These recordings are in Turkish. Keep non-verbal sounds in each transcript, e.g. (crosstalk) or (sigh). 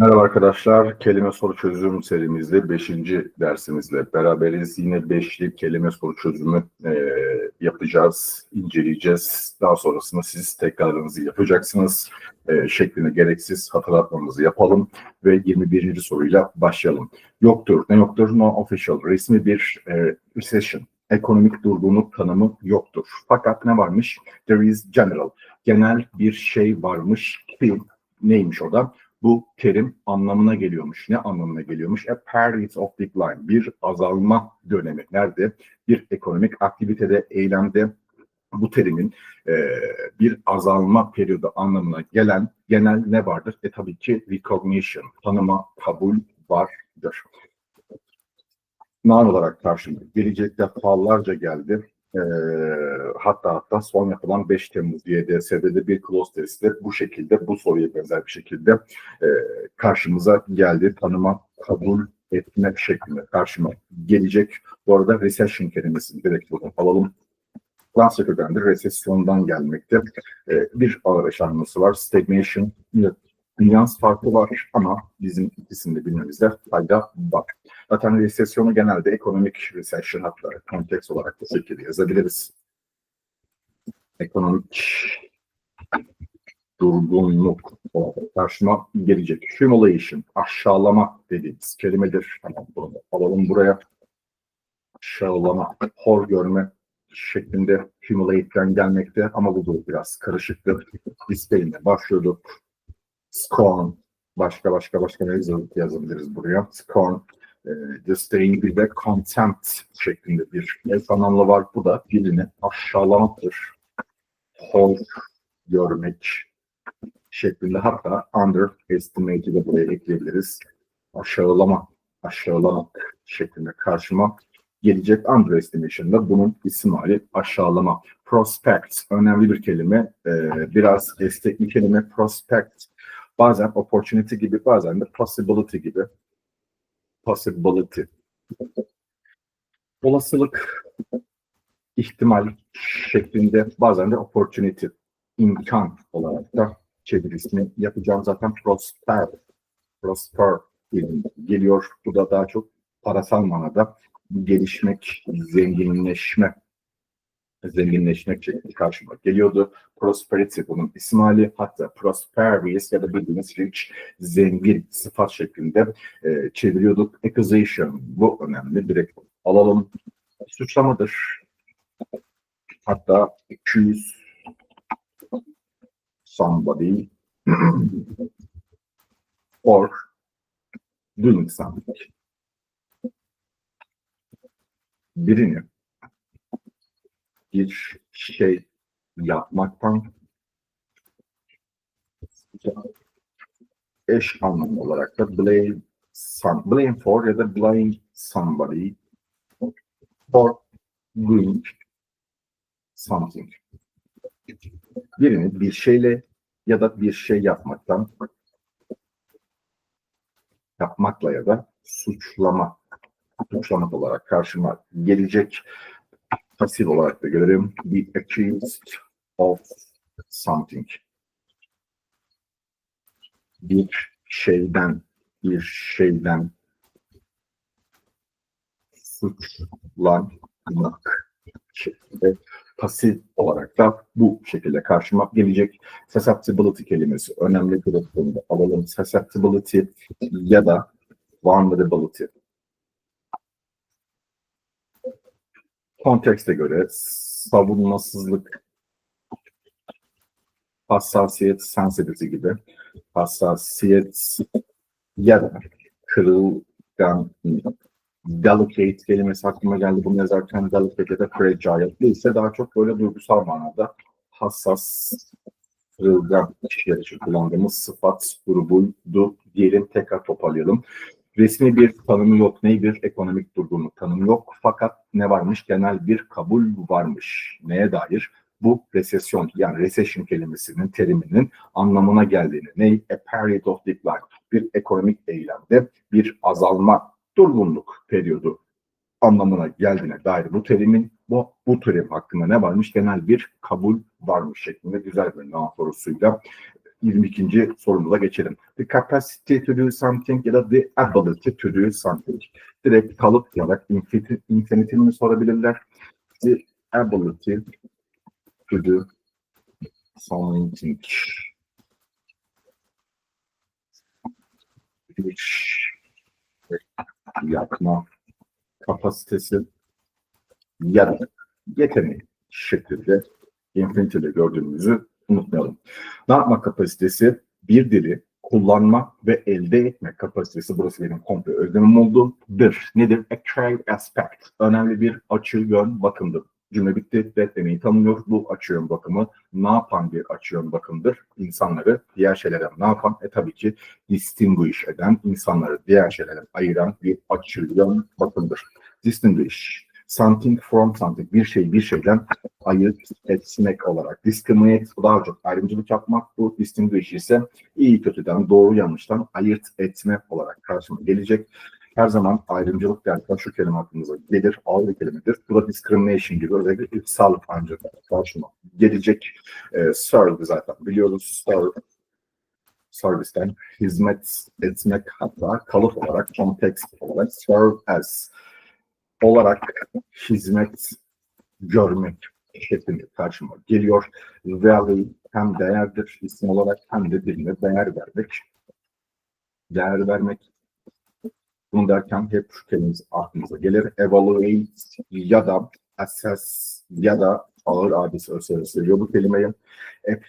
Merhaba arkadaşlar. Kelime soru çözüm serimizde 5. dersimizle beraberiz. Yine beşli kelime soru çözümü e, yapacağız, inceleyeceğiz. Daha sonrasında siz tekrarınızı yapacaksınız. E, şeklinde gereksiz hatırlatmamızı yapalım ve 21. soruyla başlayalım. Yoktur. Ne yoktur? No official. Resmi bir e, recession. Ekonomik durgunluk tanımı yoktur. Fakat ne varmış? There is general. Genel bir şey varmış ki neymiş o da? Bu terim anlamına geliyormuş. Ne anlamına geliyormuş? A period of decline. Bir azalma dönemi. Nerede? Bir ekonomik aktivitede, eylemde bu terimin e, bir azalma periyodu anlamına gelen genel ne vardır? E tabii ki recognition, tanıma, kabul vardır. Noun olarak karşımda gelecekte fallarca geldi. E, hatta hatta son yapılan 5 Temmuz YDS'de bir close testte bu şekilde bu soruya benzer bir şekilde e, karşımıza geldi. Tanıma, kabul etme şeklinde karşıma gelecek. Bu arada recession kelimesini direkt buradan alalım. Fransız kökenli resesyondan gelmekte. E, bir ağır yaşanması var. Stagnation, nüans farkı var ama bizim ikisini de bilmemizde fayda var. Zaten resesyonu genelde ekonomik recession hatta konteks olarak da şekilde yazabiliriz. Ekonomik durgunluk karşıma gelecek. Humiliation, aşağılama dediğimiz kelimedir. Tamam, bunu alalım buraya. Aşağılama, hor görme şeklinde humiliate'den gelmekte ama bu da biraz karışıktır. Listeyle başlıyorduk. Scorn, başka başka başka ne yazabiliriz buraya? Scorn, e, disdain bir de contempt şeklinde bir eş anlamlı var. Bu da birini aşağılamaktır. Hor görmek şeklinde hatta underestimate'i de buraya ekleyebiliriz. Aşağılama, aşağılamak şeklinde karşıma gelecek underestimation'da bunun isim hali aşağılama. Prospect önemli bir kelime. Ee, biraz destekli kelime prospect. Bazen opportunity gibi bazen de possibility gibi possibility. Olasılık, ihtimal şeklinde bazen de opportunity, imkan olarak da çevirisini yapacağım. Zaten prosper, prosper geliyor. Bu da daha çok parasal manada gelişmek, zenginleşme zenginleşmek şeklinde karşıma geliyordu. Prosperity bunun isim hatta prosperous ya da bildiğimiz rich, zengin sıfat şeklinde e, çeviriyorduk. Accusation bu önemli. Direkt alalım. Suçlamadır. Hatta accuse somebody (clears throat) or doing something. Birini bir şey yapmaktan eş anlamlı olarak da blame some, blame for ya da blame somebody for doing something. Birini bir şeyle ya da bir şey yapmaktan yapmakla ya da suçlama suçlamak olarak karşıma gelecek pasif olarak da görelim. Be accused of something. Bir şeyden, bir şeyden suçlanmak şeklinde pasif olarak da bu şekilde karşıma gelecek. Susceptibility kelimesi önemli bir konuda alalım. Susceptibility ya da vulnerability. Kontekste göre savunmasızlık, hassasiyet, sensitivity gibi hassasiyet da kırılgan delicate kelimesi aklıma geldi bunu yazarken delicate ya da fragile değilse daha çok böyle duygusal manada hassas kırılgan kişiler için kullandığımız sıfat grubuydu diyelim tekrar toparlayalım. Resmi bir tanımı yok. Ne bir ekonomik durgunluk tanımı yok. Fakat ne varmış? Genel bir kabul varmış. Neye dair? Bu resesyon yani recession kelimesinin teriminin anlamına geldiğini. Ne? A period of decline. Bir ekonomik eylemde bir azalma, durgunluk periyodu anlamına geldiğine dair bu terimin bu, bu terim hakkında ne varmış? Genel bir kabul varmış şeklinde güzel bir naam sorusuyla 22. sorumuza geçelim. The capacity to do something ya da the ability to do something. Direkt kalıp ya da infinitive sorabilirler. The ability to do something. Bir yapma kapasitesi ya da yeteneği şeklinde infinity'de gördüğümüzü unutmayalım. Ne yapma kapasitesi? Bir dili kullanma ve elde etme kapasitesi burası benim komple özlemim oldu. Bir, nedir? A trade aspect. Önemli bir açı yön bakımdır. Cümle bitti. Beklemeyi tanımıyor. Bu açı yön bakımı ne yapan bir açı yön bakımdır? İnsanları diğer şeylerden ne yapan? E tabii ki distinguish eden, insanları diğer şeylerden ayıran bir açı yön bakımdır. Distinguish something from something, bir şey bir şeyden ayırt etmek olarak. Discriminate daha çok ayrımcılık yapmak, bu distinguish ise iyi kötüden, doğru yanlıştan ayırt etme olarak karşıma gelecek. Her zaman ayrımcılık derken şu kelime aklımıza gelir, ağır bir kelimedir. Bu da discrimination gibi özellikle ırksal ancak karşıma gelecek. Ee, serve zaten biliyoruz. Serve servisten hizmet etmek hatta kalıp olarak, context olarak serve as olarak hizmet görmek şeklinde karşıma geliyor. Value hem değerdir isim olarak hem de birine değer vermek. Değer vermek. Bunu derken hep şu kelimemiz aklımıza gelir. Evaluate ya da assess ya da ağır abisi özel söylüyor bu kelimeyi.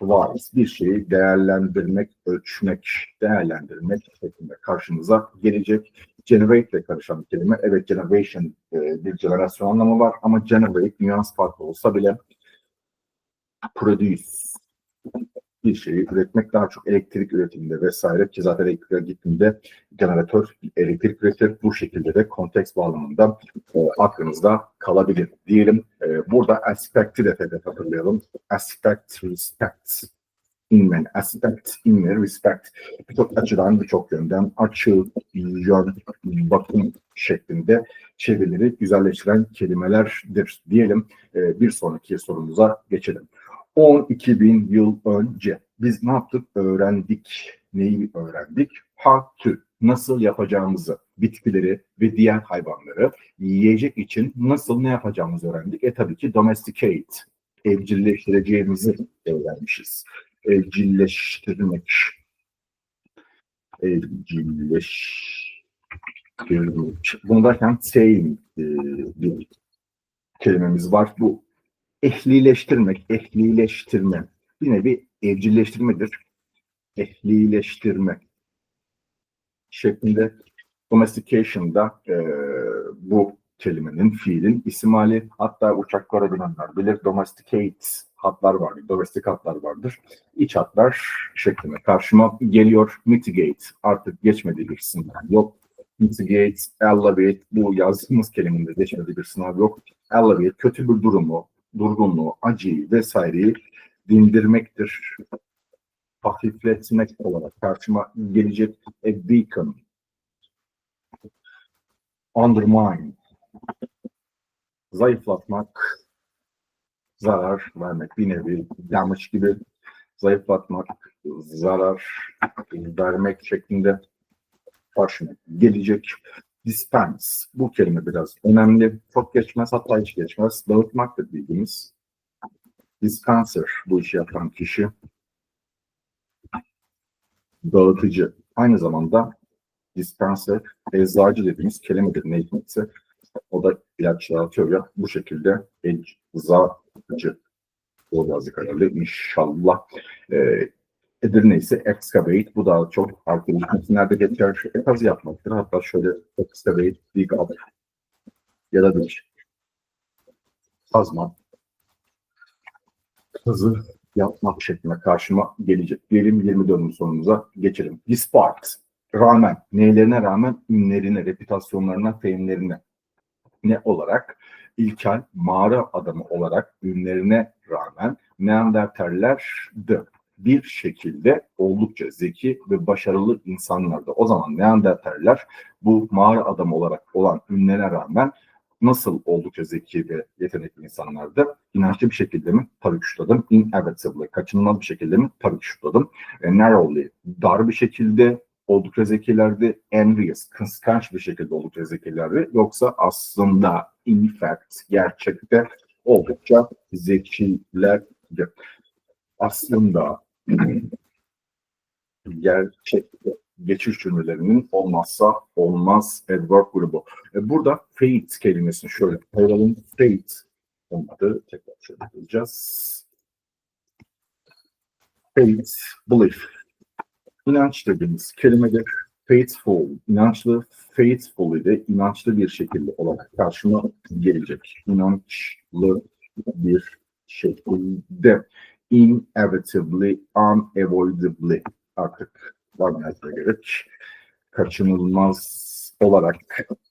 Advise bir şeyi değerlendirmek, ölçmek, değerlendirmek şeklinde karşımıza gelecek. Generate ile karışan bir kelime. Evet generation e, bir jenerasyon anlamı var ama generate nüans farklı olsa bile produce bir şeyi üretmek daha çok elektrik üretiminde vesaire ki zaten elektriğe gittiğinde jeneratör elektrik üretir. Bu şekilde de konteks bağlamında e, aklınızda kalabilir diyelim. E, burada aspect'i de hedef hatırlayalım. Aspect, respect, inmen, aspect, inme, respect birçok açıdan, birçok yönden açı, yön, bakım şeklinde çevirileri güzelleştiren kelimelerdir diyelim. E, bir sonraki sorumuza geçelim. 12 bin yıl önce biz ne yaptık? Öğrendik. Neyi öğrendik? How to. Nasıl yapacağımızı, bitkileri ve diğer hayvanları yiyecek için nasıl ne yapacağımızı öğrendik. E tabii ki domesticate, evcilleştireceğimizi öğrenmişiz. Evcilleştirmek. Evcilleştirmek. Bunu derken tame e, bir kelimemiz var. Bu ehlileştirmek, ehlileştirme bir nevi evcilleştirmedir. Ehlileştirme şeklinde domestication'da e, bu kelimenin, fiilin isim hali. Hatta uçaklara binenler bilir. Domesticate hatlar vardır, domestik hatlar vardır. İç hatlar şeklinde karşıma geliyor. Mitigate artık geçmediği bir sınav yok. Mitigate, elevate bu yazdığımız kelimenin geçmediği bir sınav yok. Elevate kötü bir durumu, durgunluğu, acıyı vesaireyi dindirmektir. Hafifletmek olarak karşıma gelecek a beacon. Undermine. Zayıflatmak, zarar vermek, bir nevi damage gibi zayıflatmak, zarar vermek şeklinde karşıma gelecek dispense. Bu kelime biraz önemli. Çok geçmez hatta hiç geçmez. Dağıtmak da bildiğimiz. Dispenser bu işi yapan kişi. Dağıtıcı. Aynı zamanda dispenser, eczacı dediğimiz kelimedir ne hikmetse. O da ilaç dağıtıyor ya. Bu şekilde eczacı. O yazık herhalde. İnşallah. Ee, Edirne ise excavate. Bu da çok farklı metinlerde geçer. Kazı yapmaktır. Hatta şöyle excavate, dig up ya da bir kazma kazı yapmak şeklinde karşıma gelecek. Diyelim 24. sorumuza geçelim. Despite, rağmen, neylerine rağmen ünlerine, reputasyonlarına, feyimlerine ne olarak ilkel mağara adamı olarak ünlerine rağmen Neandertaller'dı bir şekilde oldukça zeki ve başarılı insanlardı. O zaman Neandertaller bu mağara adamı olarak olan ünlere rağmen nasıl oldukça zeki ve yetenekli insanlardı? İnançlı bir şekilde mi? Tabii ki şutladım. Inevitably, kaçınılmaz bir şekilde mi? Tabii şutladım. E, narrowly, dar bir şekilde oldukça zekilerdi. Envious, kıskanç bir şekilde oldukça zekilerdi. Yoksa aslında in fact, gerçekte oldukça zekilerdi. Aslında (clears throat) gerçekte geçiş cümlelerinin olmazsa olmaz adverb grubu. E, burada fate kelimesini şöyle koyalım. Fate olmadı. Tekrar şöyle yazacağız. Fate, belief. İnanç dediğimiz kelimedir. Faithful, inançlı, faithful ile inançlı bir şekilde olarak karşıma gelecek. İnançlı bir şekilde. Inevitably, unavoidably artık varmaya gerek. Kaçınılmaz olarak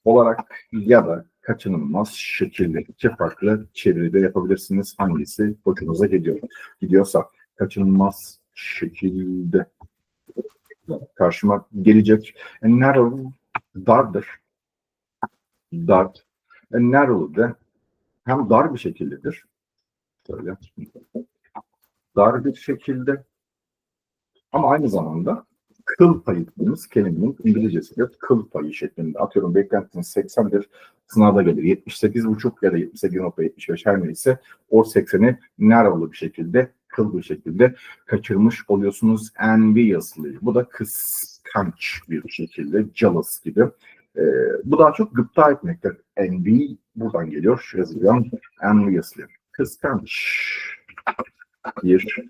olarak ya da kaçınılmaz şekilde iki farklı çeviride yapabilirsiniz. Hangisi hoşunuza gidiyor? Gidiyorsa kaçınılmaz şekilde karşıma gelecek. Narrow dardır. Dar. Narrow de hem dar bir şekildedir. Şöyle. Dar bir şekilde ama aynı zamanda kıl payı dediğimiz kelimenin İngilizcesi de kıl payı şeklinde. Atıyorum beklentiniz 81 sınavda gelir 78,5 ya da 78.75 her neyse o 80'i narrow'lu bir şekilde kıl bir şekilde kaçırmış oluyorsunuz enviously. Bu da kıskanç bir şekilde jealous gibi. Ee, bu daha çok gıpta etmektir. Envy buradan geliyor. Şu yazılan enviously. Kıskanç bir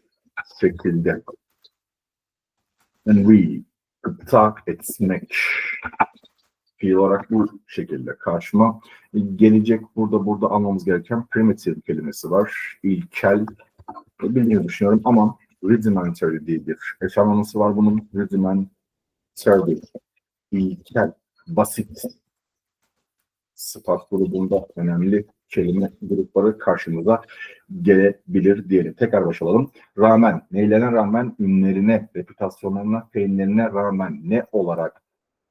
şekilde. Envy, gıpta etmek fiil olarak bu şekilde karşıma gelecek. Burada burada almamız gereken primitive kelimesi var. İlkel bildiğini düşünüyorum ama rudimentary diye bir eşanlaması var bunun. Rudimentary, ilkel, basit sıfat grubunda önemli kelime grupları karşımıza gelebilir diyelim. Tekrar başlayalım. Rağmen, neylerine rağmen ünlerine, reputasyonlarına, feyinlerine rağmen ne olarak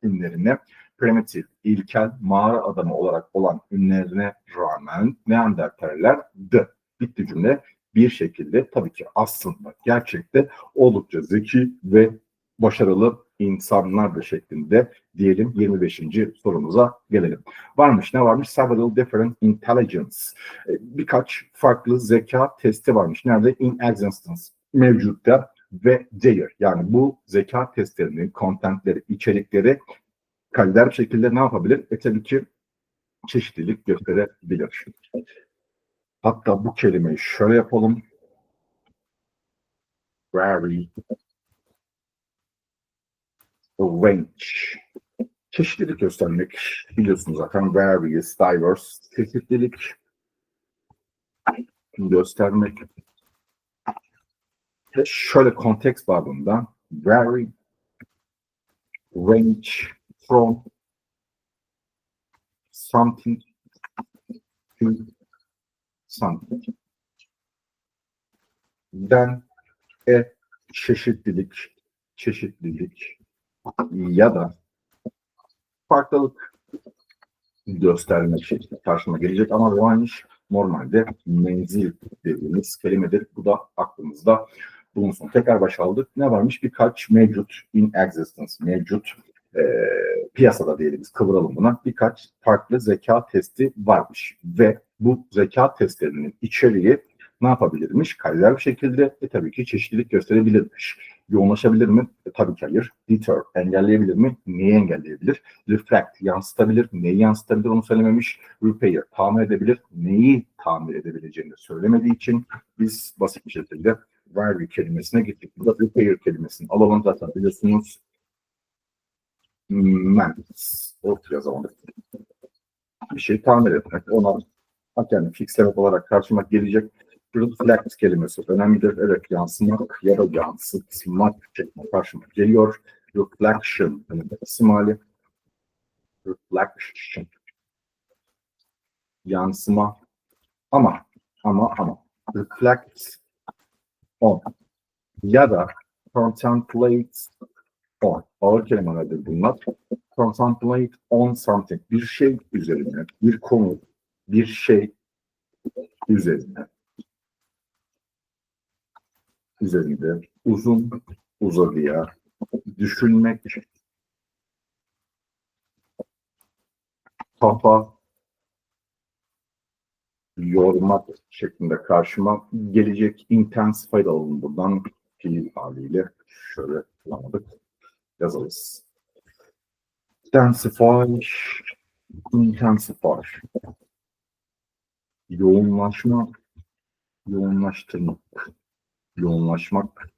ünlerine primitif, ilkel, mağara adamı olarak olan ünlerine rağmen Neandertaller de bitti cümle bir şekilde tabii ki aslında gerçekte oldukça zeki ve başarılı insanlardır şeklinde diyelim 25. sorumuza gelelim. Varmış ne varmış? Several different intelligence. E, Birkaç farklı zeka testi varmış. Nerede? In existence. Mevcutta ve there. Yani bu zeka testlerinin kontentleri, içerikleri kalider bir şekilde ne yapabilir? E tabii ki çeşitlilik gösterebilir. Hatta bu kelimeyi şöyle yapalım. Very range. Çeşitlilik göstermek biliyorsunuz zaten various, diverse, çeşitlilik göstermek. Şöyle konteks babında vary, range from something to something. Den e çeşitlilik, çeşitlilik ya da farklılık göstermek şeklinde karşıma gelecek ama range normalde menzil dediğimiz kelimedir. Bu da aklımızda bulunsun. Tekrar başa aldık. Ne varmış? Birkaç mevcut in existence, mevcut e, piyasada diyelim biz kıvıralım buna. Birkaç farklı zeka testi varmış ve bu zeka testlerinin içeriği ne yapabilirmiş? Kariyer bir şekilde e, tabii ki çeşitlilik gösterebilirmiş. Yoğunlaşabilir mi? E, tabii ki hayır. Deter, engelleyebilir mi? Neyi engelleyebilir? Reflect, yansıtabilir. Neyi yansıtabilir onu söylememiş. Repair, tamir edebilir. Neyi tamir edebileceğini söylemediği için biz basit bir şekilde vary kelimesine gittik. Burada repair kelimesini alalım zaten biliyorsunuz. Mens, ortaya zaman bir şey tamir etmek, ona yani fixlemek olarak karşıma gelecek reflect kelimesi önemlidir. Evet yansımak ya da yansıtmak şeklinde karşıma geliyor. Reflection yani isim hali. Reflection. Yansıma. Ama ama ama reflect on ya da contemplate on. Ağır kelimelerdir bunlar. Contemplate on something. Bir şey üzerine, bir konu bir şey üzerine üzerinde uzun uzadıya düşünmek kafa yormak şeklinde karşıma gelecek intensified alalım buradan fiil haliyle şöyle kullanmadık yazarız. Intensify intensify yoğunlaşma yoğunlaştırmak yoğunlaşmak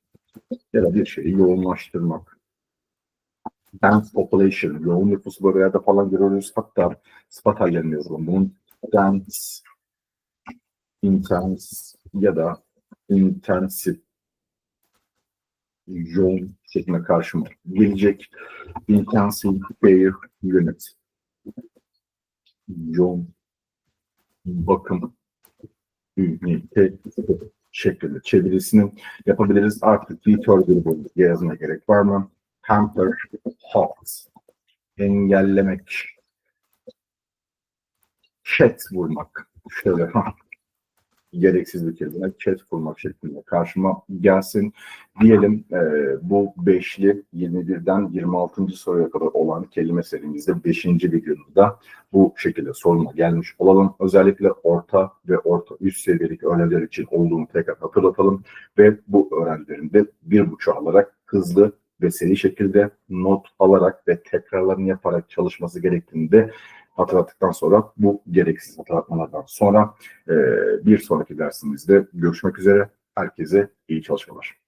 ya da bir şeyi yoğunlaştırmak. Dense population, yoğun nüfusu böyle yerde falan görüyoruz. Hatta hallerini yazalım. Bunun dense, intense ya da intensive yoğun şeklinde karşıma gelecek. Intensive care unit. Yoğun bakım ünite şeklinde çevirisini yapabiliriz. Artık detour grubu yazmaya gerek var mı? Hamper, halt, engellemek, chat vurmak. Şöyle gereksiz bir kelime. Chat vurmak şeklinde karşıma gelsin. Diyelim e, bu beşli 21'den 26. soruya kadar olan kelime serimizde 5. videomuzda bu şekilde soruna gelmiş olalım. Özellikle orta ve orta üst seviyedeki öğrenciler için olduğunu tekrar hatırlatalım ve bu öğrencilerin de bir buçuk alarak hızlı ve seri şekilde not alarak ve tekrarlarını yaparak çalışması gerektiğini de hatırlattıktan sonra bu gereksiz hatırlatmalardan sonra e, bir sonraki dersimizde görüşmek üzere. Herkese iyi çalışmalar.